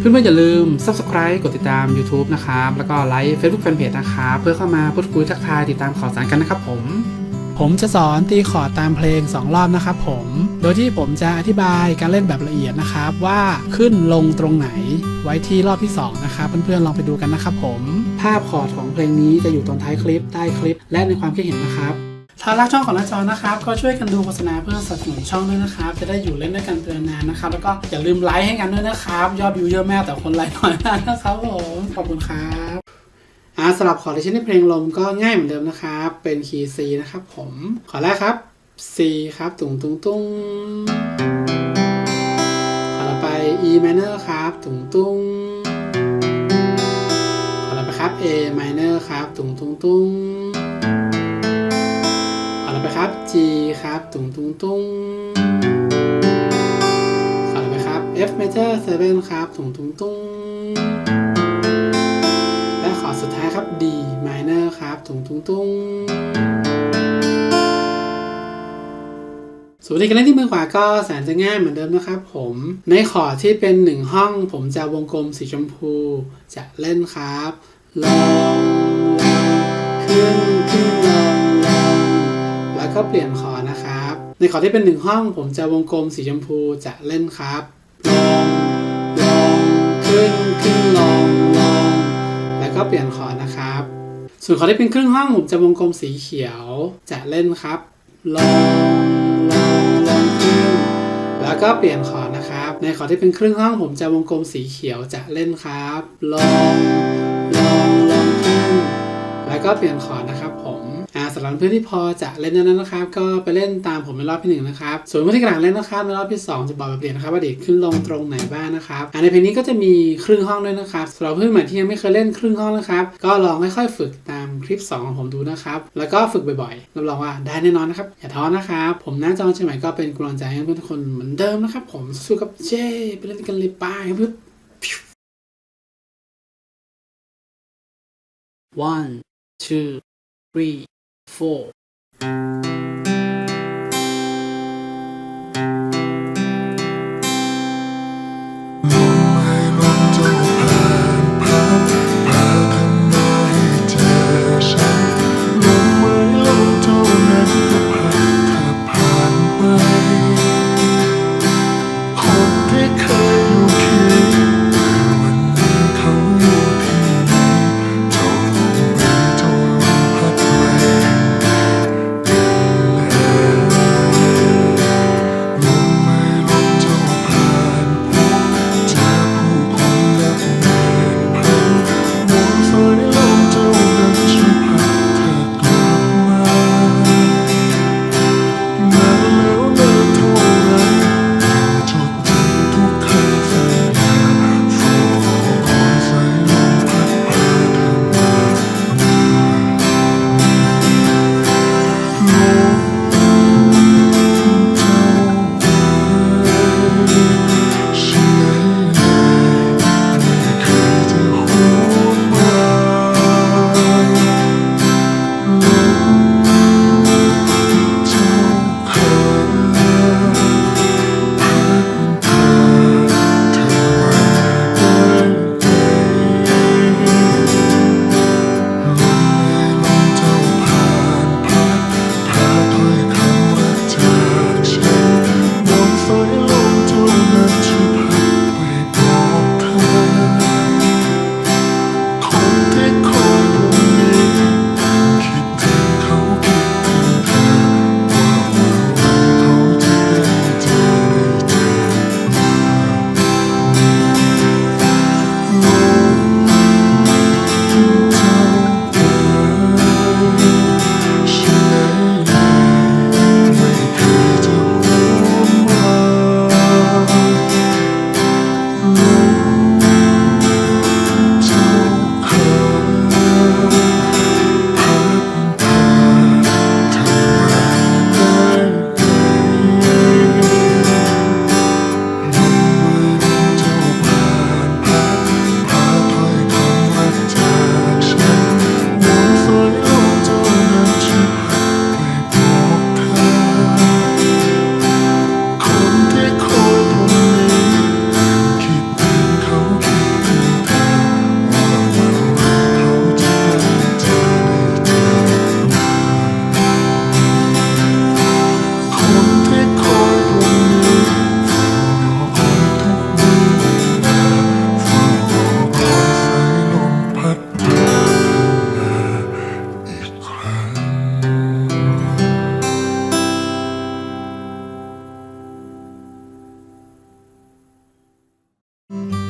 เพื่อนๆอย่าลืม subscribe กดติดตาม YouTube นะครับ แล้วก็ไลค์ Facebook Fanpage นะครับ เพื่อเข้ามาพูดคุยทักทายติดตามข่าวสารกันนะครับผม ผมจะสอนตีคอร์ดตามเพลง 2 รอบนะครับผม โดยที่ผมจะอธิบายการเล่นแบบละเอียดนะครับว่าขึ้นลงตรงไหนไว้ที่รอบที่ 2 นะครับ เพื่อนๆลองไปดูกันนะครับผม ภาพคอร์ดของเพลงนี้จะอยู่ตอนท้ายคลิปใต้คลิปและในความคิดเห็นนะครับ ถ้ารักช่องของน้าจอนะครับ ก็ช่วยกันดูโฆษณาเพื่อสนับสนุนช่องด้วยนะครับ จะได้อยู่เล่นด้วยกันเป็นนานนะครับ แล้วก็อย่าลืมไลค์ให้กันด้วยนะครับ ยอดวิวเยอะมากแต่คนไลค์น้อยมากนะครับผมขอบคุณครับอ่าสำหรับคอร์ดที่ใช้ในเพลงลมก็ง่ายเหมือนเดิมนะครับ เป็นคีย์ C นะครับผมขอแรกครับ C ครับตุงตุงตุงขอต่อไป E minor ครับตุงตุงขอต่อไปครับ A minor ครับตุงตุงตุง G ครับตุงตุงตุงขอต่อไปครับ F major 7 ครับตุงตุงตุงและขอสุดท้ายครับ D minor ครับตุงตุงตุงส่วนวิธีการเล่นที่มือขวาก็แสนจะง่ายเหมือนเดิมนะครับผม ในขอดที่เป็นหนึ่งห้อง ผมจะวงกลมสีชมพู จะเล่นครับ ลงลงขึ้น แล้วก็เปลี่ยนคอร์ดนะครับ ในคอร์ดที่เป็นหนึ่งห้อง ผมจะวงกลมสีชมพูจะเล่นครับลองลองขึ้นขึ้นลองลองแล้วก็เปลี่ยนคอร์ดนะครับ ส่วนคอร์ดที่เป็นครึ่งห้องผมจะวงกลมสีเขียวจะเล่นครับลองลองลองขึ้นแล้วก็เปลี่ยนคอร์ดนะครับ ในคอร์ดที่เป็นครึ่งห้องผมจะวงกลมสีเขียวจะเล่นครับลองลองลองขึ้นแล้วก็เปลี่ยนคอร์ดนะครับผม สำหรับเพื่อนที่พอจะเล่นนั้นนะครับ ก็ไปเล่นตามผมในรอบที่หนึ่งนะครับส่วนเพื่อนที่กำลังเล่นนะครับในรอบที่สองจะบอกแบบเปลี่ยนนะครับว่าเด็กขึ้นลงตรงไหนบ้างนะครับในเพลงนี้ก็จะมีครึ่งห้องด้วยนะครับสำหรับเพื่อนใหม่ที่ยังไม่เคยเล่นครึ่งห้องนะครับ ก็ลองค่อยๆฝึกตามคลิป 2 ของผมดูนะครับ แล้วก็ฝึกบ่อยๆรับรองว่าได้แน่นอนนะครับอย่าท้อนะครับผมหน้าจอเชียงใหม่ก็เป็นกำลังใจให้เพื่อนทุกคนเหมือนเดิมนะครับผมสู้กับเจ้ไปเล่นกันเลยไป้ายเพื่อน one two three four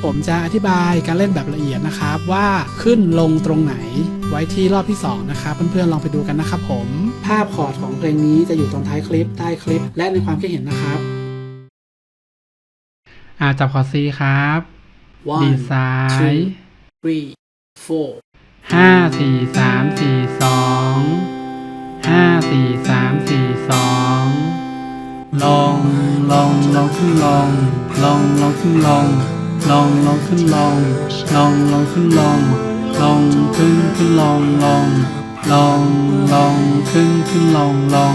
ผมจะอธิบายการเล่นแบบละเอียดนะครับ ว่าขึ้นลงตรงไหนไว้ที่รอบที่ 2 นะครับ เพื่อนๆลองไปดูกันนะครับผม ภาพคอร์ดของเพลงนี้จะอยู่ตรงท้ายคลิปใต้คลิป และในความคิดเห็นนะครับอ่าจับคอร์ด C ครับ One, ดีซ้าย two, three, four. ห้าสี่สามสี่สองห้าสี่สามสี่สองลงลงลงขึ้นลง ลงลงขึ้นลง ลองลองขึ้นลอง ลองลองขึ้นลอง ลองขึ้นขึ้นลองลอง ลองลองขึ้นขึ้นลองลอง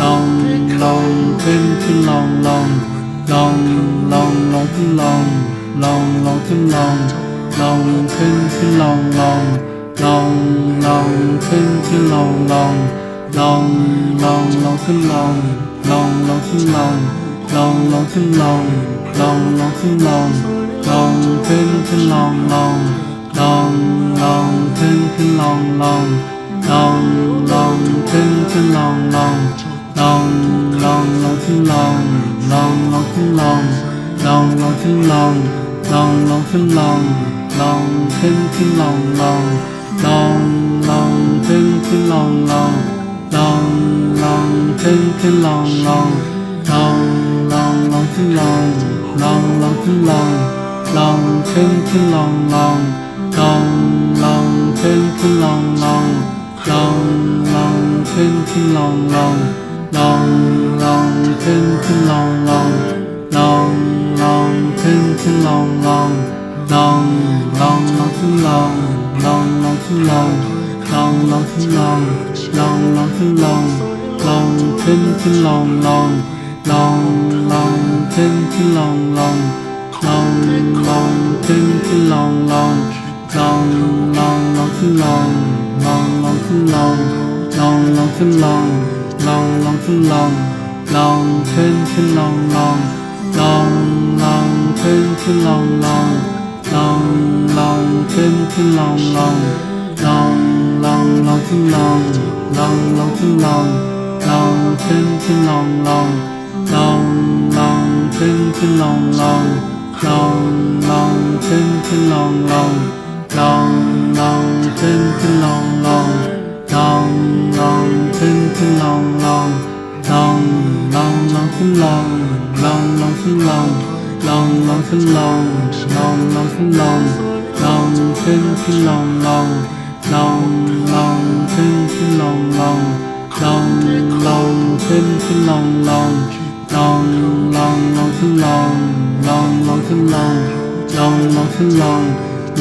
ลองลองขึ้นขึ้นลองลองลองลองลองขึ้นลองลองลองขึ้นลองลองขึ้นขึ้นลองลองลองลองขึ้นขึ้นลองลองลองลองลองขึ้นลองลองลองขึ้นลองลองลองขึ้นลองลองลองขึ้นลอง ลองลองลองขึ้นขึ้นลองลองลองลองขึ้นขึ้นลองลองลองลองขึ้นขึ้นลองลองลองลองลองขึ้นลองลองลองขึ้นลองลองลองขึ้นลองลองลองขึ้นลองลองขึ้นขึ้นลองลองลองลองขึ้นขึ้นลองลองลองลองขึ้นขึ้นลองลองลองลองลองขึ้นลองลองลองขึ้นลอง ลองลองขึ้นลองลองลองขึ้นลองลองขึ้นขึ้นลองลองลองลองขึ้นขึ้นลองลองลองลองขึ้นขึ้นลองลองลองลองลองขึ้นลองลองลองขึ้นลองลองขึ้นลองลองลองขึ้นขึ้นลองลองลองลองขึ้นขึ้นลองลองลองลองขึ้นขึ้นลองลองลองลองขึ้นขึ้นลองลอง ลองลองลองขึ้นลองลองลองขึ้นลองลองลองขึ้นลองลองลองขึ้นลองลอ งขึ้นขึ้นลองลองลองลองขึ้นขึ้นลองลองลองลองขึ้นขึ้นลองลองลองลองลองขึ้นลอง ลองลองขึ้นลองลองลองขึ้นลอง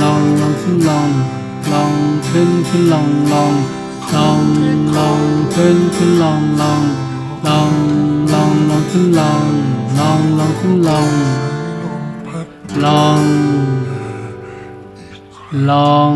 ลองลองขึ้นลองลองขึ้นขึ้นลองลองลองลองขึ้นขึ้นลองลองลองลองลองขึ้นลองลองลองขึ้นลองลองลอง